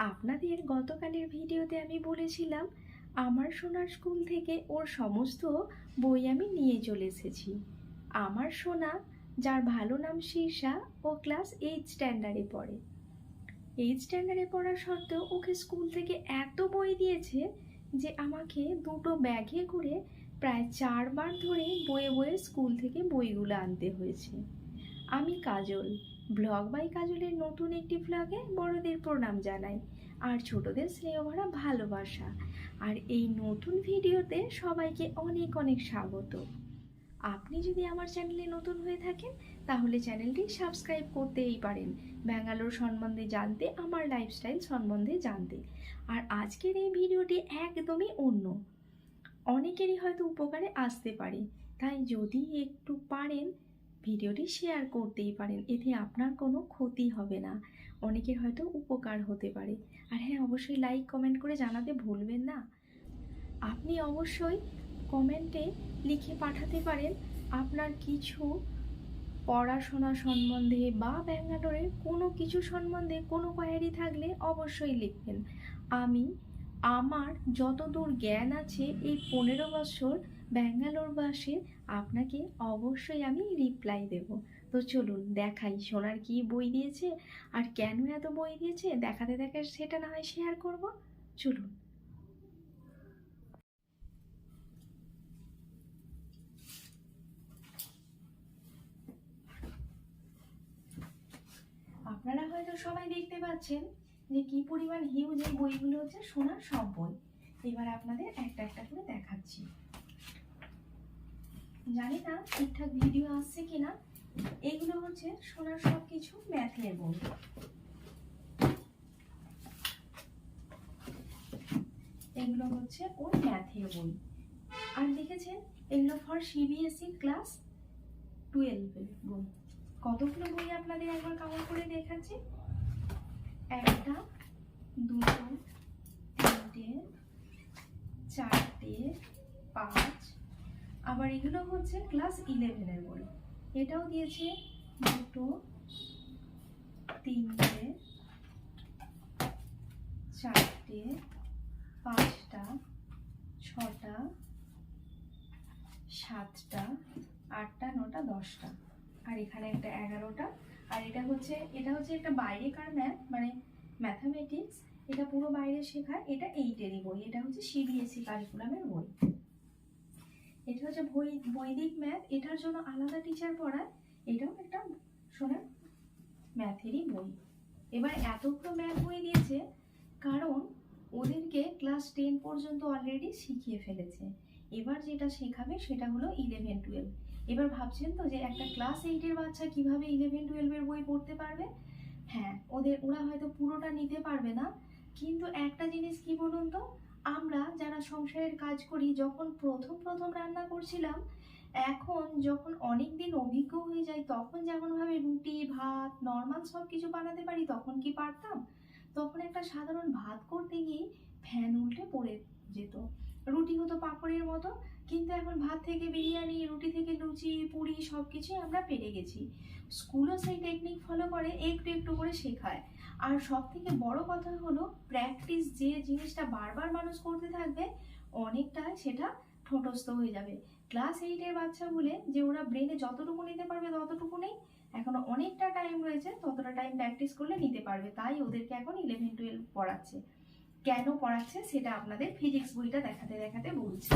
আপনাদের গতকালের ভিডিওতে আমি বলেছিলাম, আমার সোনার স্কুল থেকে ওর সমস্ত বই আমি নিয়ে চলে এসেছি। আমার সোনা, যার ভালো নাম শীর্ষা ও ক্লাস এইট স্ট্যান্ডার্ডে পড়ে। এইট স্ট্যান্ডার্ডে পড়া সত্ত্বেও ওকে স্কুল থেকে এত বই দিয়েছে যে আমাকে দুটো ব্যাগে করে প্রায় চারবার ধরে বয়ে বয়ে স্কুল থেকে বইগুলো আনতে হয়েছে। আমি কাজল ব্লগ বাই কাজলের নতুন একটি ব্লগে বড়দের প্রণাম জানাই। আর ছোটদের স্নেহ ভরা ভালোবাসা। আর এই নতুন ভিডিওতে সবাইকে অনেক অনেক স্বাগত। আপনি যদি আমার চ্যানেলে নতুন হয়ে থাকেন, তাহলে চ্যানেলটি সাবস্ক্রাইব করতেই পারেন। ব্যাঙ্গালোর সম্বন্ধে জানতে, আমার লাইফস্টাইল সম্বন্ধে জানতে। আর আজকের এই ভিডিওটি একদমই অন্য। অনেকেরই হয়তো উপকারে আসতে পারে। তাই যদি একটু পারেন ভিডিওটি শেয়ার করতেই পারেন, এতে আপনার কোনো ক্ষতি হবে না। অনেকের হয়তো উপকার হতে পারে। আর হ্যাঁ অবশ্যই লাইক কমেন্ট করে জানাতে ভুলবেন না। আপনি অবশ্যই কমেন্টে লিখে পাঠাতে পারেন আপনার কিছু পড়াশোনা সম্বন্ধে বা ব্যাঙ্গালোরের কোনো কিছু সম্বন্ধে কোনো কোয়ারি থাকলে অবশ্যই লিখবেন। আমি, আমার যতদূর জ্ঞান আছে এই পনেরো বছর ব্যাঙ্গালোর বাসে আপনাকে অবশ্যই আমি রিপ্লাই দেব। তো চলুন দেখাই সোনার কি বই দিয়েছে আর কেন এত বই দিয়েছে? দেখাতে দেখাতে সেটা না হয় শেয়ার করব। চলুন। আপনারা হয়তো সবাই দেখতে পাচ্ছেন যে কি পরিমাণ হিউজ এই বইগুলো হচ্ছে সোনার সব বই। এবার আপনাদের একটা একটা করে দেখাচ্ছি। জানি না ঠিকঠাক ভিডিও আসছে কিনা। এগুলো হচ্ছে সোনার সব কিছু ম্যাথের বই এগুলো হচ্ছে ওর ম্যাথের বই আর দেখেছেন এগুলো ফর সিবিএসই ক্লাস টুয়েলভের বই। কতগুলো বই আপনাদের একবার কাউন্ট করে দেখাচ্ছি? একটা, দুটো, তিনটে, চারটে, পাঁচ আবার এগুলো হচ্ছে ক্লাস ইলেভেনের বই। এটাও দিয়েছে দুটো, তিনটে, চারটে, পাঁচটা, ছটা, সাতটা, আটটা, নটা, দশটা। আর এখানে একটা এগারোটা। আর এটা হচ্ছে এটা হচ্ছে একটা বাইরেকার ম্যাথ মানে ম্যাথামেটিক্স এটা পুরো বাইরে শেখায় এটা এইটেরই বই। এটা হচ্ছে সিবিএসসি কারিকুলামের বই। এটা হচ্ছে বৈদিক ম্যাথ এটার জন্য আলাদা টিচার পড়ায়, এটাও একটা শোনেন ম্যাথেরই বই। এবার এতগুলো ম্যাথ বই দিয়েছে, কারণ ওদেরকে ক্লাস টেন পর্যন্ত অলরেডি শিখিয়ে ফেলেছে। এবার যেটা শেখাবে সেটা হলো ইলেভেন টুয়েলভ এবার ভাবছেন তো যে একটা ক্লাস এইটের বাচ্চা কীভাবে ইলেভেন টুয়েলভের বই পড়তে পারবে? হ্যাঁ ওদের, ওরা হয়তো পুরোটা নিতে পারবে না, কিন্তু একটা জিনিস কি বলুন তো? আমরা যারা সংসারের কাজ করি, যখন প্রথম প্রথম রান্না করছিলাম, এখন যখন অনেক দিন অভিজ্ঞ হয়ে যায় তখন যেমনভাবে রুটি, ভাত নর্মাল সব কিছু বানাতে পারি, তখন কি পারতাম? তখন একটা সাধারণ ভাত করতে গিয়ে ফ্যান উল্টে পড়ে যেত। রুটি হতো পাঁপড়ের মতো কিন্তু এখন ভাত থেকে বিরিয়ানি, রুটি থেকে লুচি, পুরি সব কিছুই আমরা পেরে গেছি। স্কুলও সেই টেকনিক ফলো করে, একটু একটু করে শেখায়। আর সব থেকে বড় কথা হলো প্র্যাকটিস যে জিনিসটা বারবার মানুষ করতে থাকবে, অনেকটা সেটা ঠোঁটস্থ হয়ে যাবে। ক্লাস এইটের বাচ্চা বলে যে ওরা ব্রেনে যতটুকু নিতে পারবে ততটুকু নেই, এখনও অনেকটা টাইম রয়েছে, ততটা টাইম প্র্যাকটিস করলে নিতে পারবে। তাই ওদেরকে এখন ইলেভেন টুয়েলভ পড়াচ্ছে। কেন পড়াচ্ছে সেটা আপনাদের ফিজিক্স বইটা দেখাতে দেখাতে বলছি।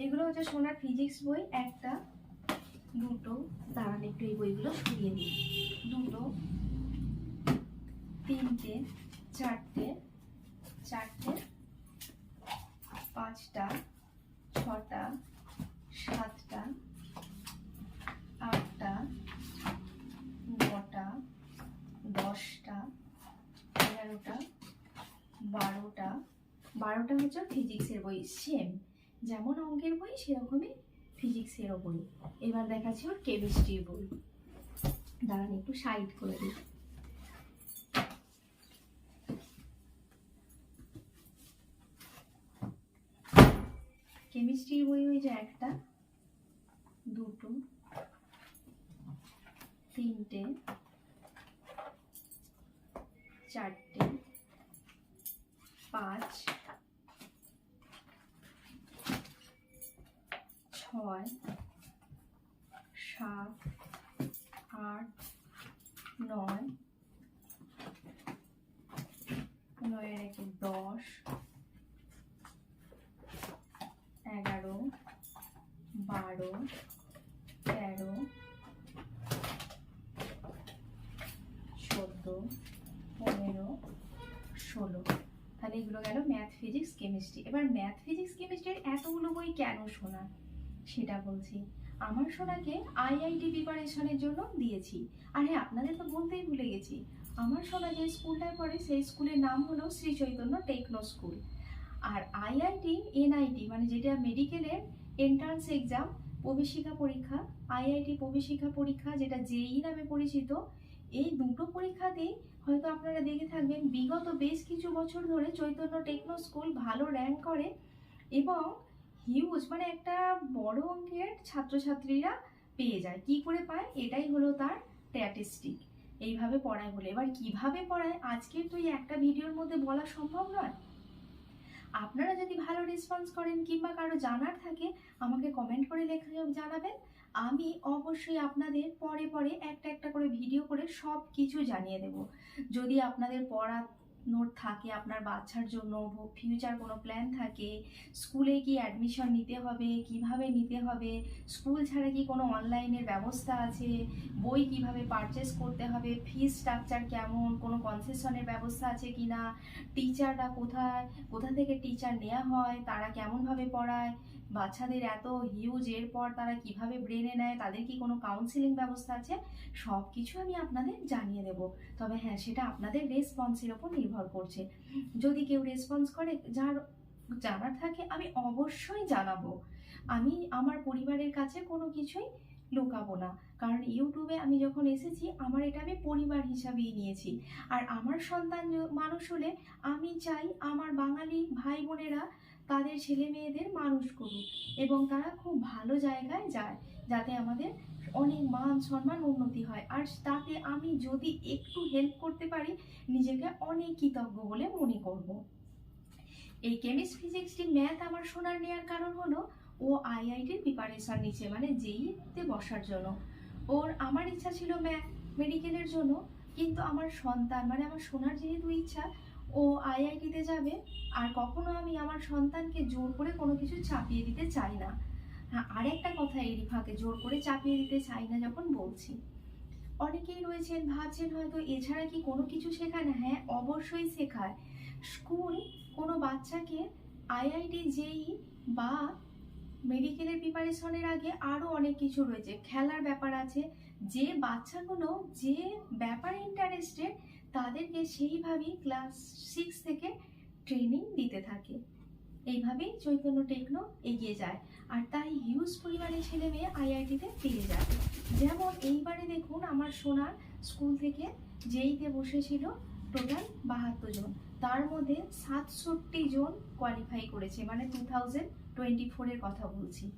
এগুলো হচ্ছে সোনার ফিজিক্স বই, একটা, দুটো, দাঁড়ান একটু এই বইগুলো সরিয়ে দিই দুটো, তিনটে, চারটে চারটে, পাঁচটা, ছটা, সাতটা, আটটা, নটা, দশটা, এগারোটা, বারোটা বারোটা হচ্ছে ফিজিক্সের বই সেম যেমন অঙ্কের বই, সেরকমই ফিজিক্সেরও বই। এবার দেখাচ্ছি ওর কেমিস্ট্রির বই। দাঁড়ান, একটু সাইড করে দিই। কেমিস্ট্রির বই ওই যে একটা, দুটো, তিনটে সাত, আট, নয় নয়ের একে দশ, এগারো, বারো, তেরো, চোদ্দ, পনেরো, ষোলো। তাহলে এগুলো গেল ম্যাথ ফিজিক্স কেমিস্ট্রি এবার ম্যাথ ফিজিক্স কেমিস্ট্রির এতগুলো বই কেন শোনা? সেটা বলছি। আমার সোনাকে আইআইটি প্রিপারেশনের জন্য দিয়েছি। আর হ্যাঁ আপনাদের তো বলতেই ভুলে গেছি, আমার সোনা যে স্কুলটায় পড়ে, সেই স্কুলের নাম হলো শ্রী চৈতন্য টেকনো স্কুল আর আইআইটি এনআইটি মানে যেটা মেডিকেলের এন্ট্রান্স এক্সাম প্রবেশিকা পরীক্ষা আইআইটি প্রবেশিকা পরীক্ষা, যেটা জেই নামে পরিচিত, এই দুটো পরীক্ষাতেই হয়তো আপনারা দেখে থাকবেন, বিগত বেশ কিছু বছর ধরে চৈতন্য টেকনো স্কুল ভালো র্যাঙ্ক করে এবং হিউজ মানে একটা বড় অঙ্কের ছাত্রছাত্রীরা পেয়ে যায়। কি করে পায়? এটাই হলো তার স্ট্যাটিস্টিক এইভাবে পড়ায় বলে। এবার কীভাবে পড়ায়? আজকের তো এই একটা ভিডিওর মধ্যে বলা সম্ভব নয়। আপনারা যদি ভালো রেসপন্স করেন কিংবা কারও জানার থাকে, আমাকে কমেন্ট করে লেখা জানাবেন। আমি অবশ্যই আপনাদের পরে পরে একটা একটা করে ভিডিও করে সব কিছু জানিয়ে দেব। যদি আপনাদের পড়ানোর থাকে, আপনার বাচ্চার জন্য ফিউচার কোনো প্ল্যান থাকে স্কুলে কি অ্যাডমিশন নিতে হবে, কীভাবে নিতে হবে স্কুল ছাড়া কি কোনো অনলাইনের ব্যবস্থা আছে, বই কীভাবে পারচেস করতে হবে ফিস স্ট্রাকচার কেমন, কোনো কনসেশনের ব্যবস্থা আছে কি না টিচাররা কোথায়, কোথা থেকে টিচার নেওয়া হয়, তারা কেমনভাবে পড়ায় বাচ্চাদের এত হিউজ এরপর তারা কীভাবে ব্রেনে নেয়, তাদের কি কোনো কাউন্সিলিং ব্যবস্থা আছে? সব কিছু আমি আপনাদের জানিয়ে দেব। তবে হ্যাঁ সেটা আপনাদের রেসপন্সের ওপর নির্ভর করছে। যদি কেউ রেসপন্স করে, যার জানার থাকে, আমি অবশ্যই জানাব। আমি আমার পরিবারের কাছে কোনো কিছুই লুকাবো না। কারণ ইউটিউবে আমি যখন এসেছি, আমার এটা আমি পরিবার হিসাবেই নিয়েছি। আর আমার সন্তান মানুষ হলে আমি চাই আমার বাঙালি ভাই বোনেরা তাদের ছেলে মেয়েদের মানুষ করুক এবং তারা খুব ভালো জায়গায় যায় যাতে আমাদের অনেক মান সম্মান উন্নতি হয়। আর তাতে আমি যদি একটু হেল্প করতে পারি, নিজেকে অনেক কৃতজ্ঞ বলে মনে করব। এই কেমিস্ট ফিজিক্সটি ম্যাথ আমার শোনার নেওয়ার কারণ হলো, ও আইআইটির প্রিপারেশন নিচ্ছে মানে জেইতে বসার জন্য। ওর আমার ইচ্ছা ছিল ম্যাথ মেডিকেলের জন্য, কিন্তু আমার সন্তান মানে আমার শোনার যেহেতু ইচ্ছা ও আইআইটিতে যাবে, আর কখনো আমি আমার সন্তানকে জোর করে কোনো কিছু চাপিয়ে দিতে চাই না। হ্যাঁ আরেকটা কথা এই ফাঁকে জোর করে চাপিয়ে দিতে চাই না যখন বলছি। অনেকেই রয়েছেন, ভাবছেন হয়তো এছাড়া কি কোনো কিছু শেখায় না হ্যাঁ অবশ্যই শেখায় স্কুল কোনো বাচ্চাকে আইআইটি, জেই বা মেডিকেলের প্রিপারেশনের আগে আরও অনেক কিছু রয়েছে। খেলার ব্যাপার আছে, যে বাচ্চাগুলো যে ব্যাপারে ইন্টারেস্টেড তাদেরকে সেইভাবেই ক্লাস সিক্স থেকে ট্রেনিং দিতে থাকে। এইভাবেই চৈতন্য টেকনো এগিয়ে যায়। আর তাই হিউজ পরিমাণে ছেলে মেয়ে আইআইটিতে পেয়ে যায়। যেমন এইবারে দেখুন আমার সোনার স্কুল থেকে যেইতে বসেছিল টোটাল বাহাত্তর জন। তার মধ্যে সাতষট্টি জন কোয়ালিফাই করেছে। মানে টু থাউজেন্ড টোয়েন্টি ফোরের কথা বলছি।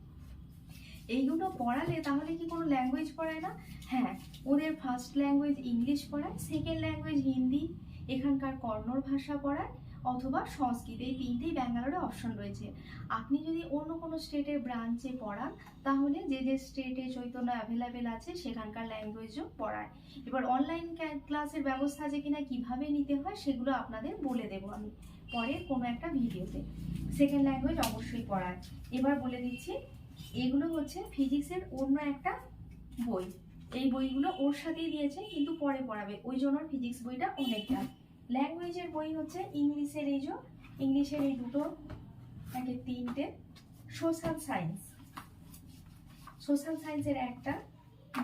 এইগুলো পড়ালে তাহলে কি কোনো ল্যাঙ্গুয়েজ পড়ায় না? হ্যাঁ ওদের ফার্স্ট ল্যাঙ্গুয়েজ ইংলিশ পড়ায় সেকেন্ড ল্যাঙ্গুয়েজ হিন্দি, এখানকার কন্নড় ভাষা পড়ায়, অথবা সংস্কৃত, এই তিনটেই ব্যাঙ্গালোরে অপশন রয়েছে। আপনি যদি অন্য কোনো স্টেটের ব্রাঞ্চে পড়ান, তাহলে যে যে স্টেটে চৈতন্য অ্যাভেলেবেল আছে, সেখানকার ল্যাঙ্গুয়েজও পড়ায়। এবার অনলাইন ক্লাসের ব্যবস্থা আছে কিনা, কীভাবে নিতে হয়, সেগুলো আপনাদের বলে দেবো আমি পরের কোনো একটা ভিডিওতে সেকেন্ড ল্যাঙ্গুয়েজ অবশ্যই পড়ায়। এবার বলে দিচ্ছি এগুলো হচ্ছে ফিজিক্সের অন্য একটা বই। এই বইগুলো ওর সাথেই দিয়েছে, কিন্তু পরে পড়াবে। ওই জন্য ফিজিক্স বইটা অনেকটা। ল্যাঙ্গুয়েজের বই হচ্ছে ইংলিশের এই যে, ইংলিশের এই দুটো, একে তিনটে সোশ্যাল সায়েন্স সোশ্যাল সায়েন্সের একটা,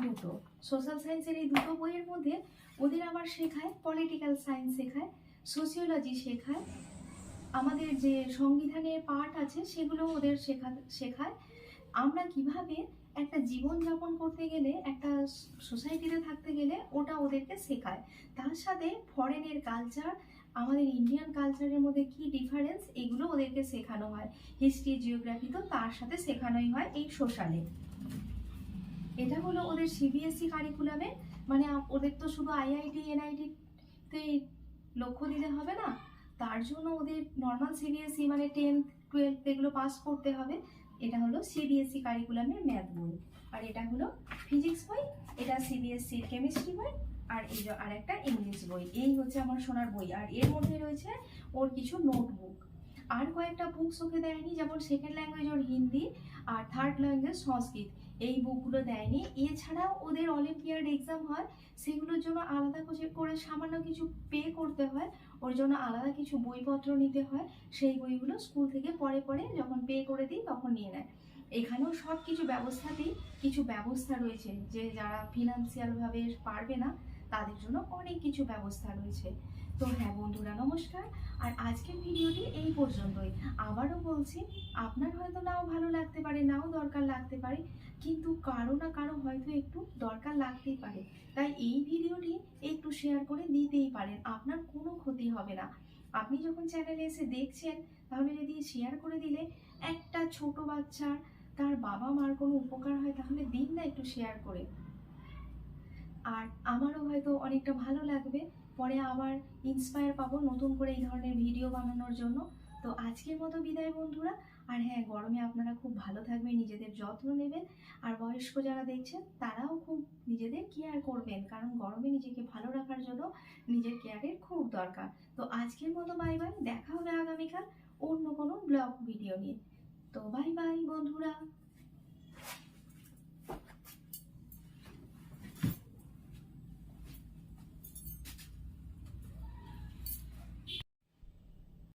দুটো। সোশ্যাল সায়েন্সের এই দুটো বইয়ের মধ্যে ওদের আবার শেখায় পলিটিক্যাল সায়েন্স শেখায় সোশিওলজি শেখায়। আমাদের যে সংবিধানের পার্ট আছে সেগুলো ওদের শেখা, শেখায়। আমরা কীভাবে একটা জীবন যাপন করতে গেলে, একটা সোসাইটিতে থাকতে গেলে ওটা ওদেরকে শেখায়। তার সাথে ফরেনের কালচার আমাদের ইন্ডিয়ান কালচারের মধ্যে কি ডিফারেন্স এগুলো ওদেরকে শেখানো হয়। হিস্ট্রি জিওগ্রাফি তো তার সাথে শেখানোই হয় এই সোশ্যালে এটা হলো ওদের সিবিএসসি কারিকুলামে মানে ওদের তো শুধু আইআইটি এনআইটিতে লক্ষ্য দিলে হবে না। তার জন্য ওদের নর্মাল সিবিএসসি মানে টেন্থ টুয়েলভ এগুলো পাস করতে হবে। এটা হলো সিবিএসসি কারিকুলামের ম্যাথ বই। আর এটা হলো ফিজিক্স বই, এটা সিবিএসসির কেমিস্ট্রি বই, আর এই যে আর একটা ইংলিশ বই। এই হচ্ছে আমার সোনার বই। আর এর মধ্যে রয়েছে ওর কিছু নোটবুক আর কয়েকটা বুকস ওকে দেয়নি, যেমন সেকেন্ড ল্যাঙ্গুয়েজ ওর হিন্দি, আর থার্ড ল্যাঙ্গুয়েজ সংস্কৃত। এই বুকগুলো দেয়নি। এছাড়াও ওদের অলিম্পিয়াড এক্সাম হয়, সেগুলোর জন্য আলাদা করে সামান্য কিছু পে করতে হয়। ওর জন্য আলাদা কিছু বইপত্র নিতে হয়। সেই বইগুলো স্কুল থেকে পরে পরে যখন পে করে দিই তখন নিয়ে নেয়। এখানেও সব কিছু ব্যবস্থাতেই কিছু ব্যবস্থা রয়েছে যে যারা ফিনান্সিয়ালভাবে পারবে না তাদের জন্য অনেক কিছু ব্যবস্থা রয়েছে। তো হ্যাঁ বন্ধুরা, নমস্কার। আর আজকের ভিডিওটি এই পর্যন্তই। আবারও বলছি, আপনার হয়তো নাও ভালো লাগতে পারে, নাও দরকার লাগতে পারে, কিন্তু কারও না কারও হয়তো একটু দরকার লাগতেই পারে। তাই এই ভিডিওটি একটু শেয়ার করে দিতেই পারেন, আপনার কোনো ক্ষতি হবে না। আপনি যখন চ্যানেলে এসে দেখছেন, তাহলে যদি শেয়ার করে দিলে একটা ছোট বাচ্চার, তার বাবা মার কোনো উপকার হয়, তাহলে দিন না একটু শেয়ার করে। আর আমারও হয়তো অনেকটা ভালো লাগবে। পরে আবার ইন্সপায়ার পাবো নতুন করে এই ধরনের ভিডিও বানানোর জন্য। তো আজকের মতো বিদায় বন্ধুরা। আর হ্যাঁ গরমে আপনারা খুব ভালো থাকবেন, নিজেদের যত্ন নেবেন। আর বয়স্ক যারা দেখছেন, তারাও খুব নিজেদের কেয়ার করবেন। কারণ গরমে নিজেকে ভালো রাখার জন্য নিজের কেয়ারের খুব দরকার। তো আজকের মতো বাই বাই দেখা হবে আগামীকাল অন্য কোনো ব্লগ ভিডিও নিয়ে। তো বাই বাই বন্ধুরা।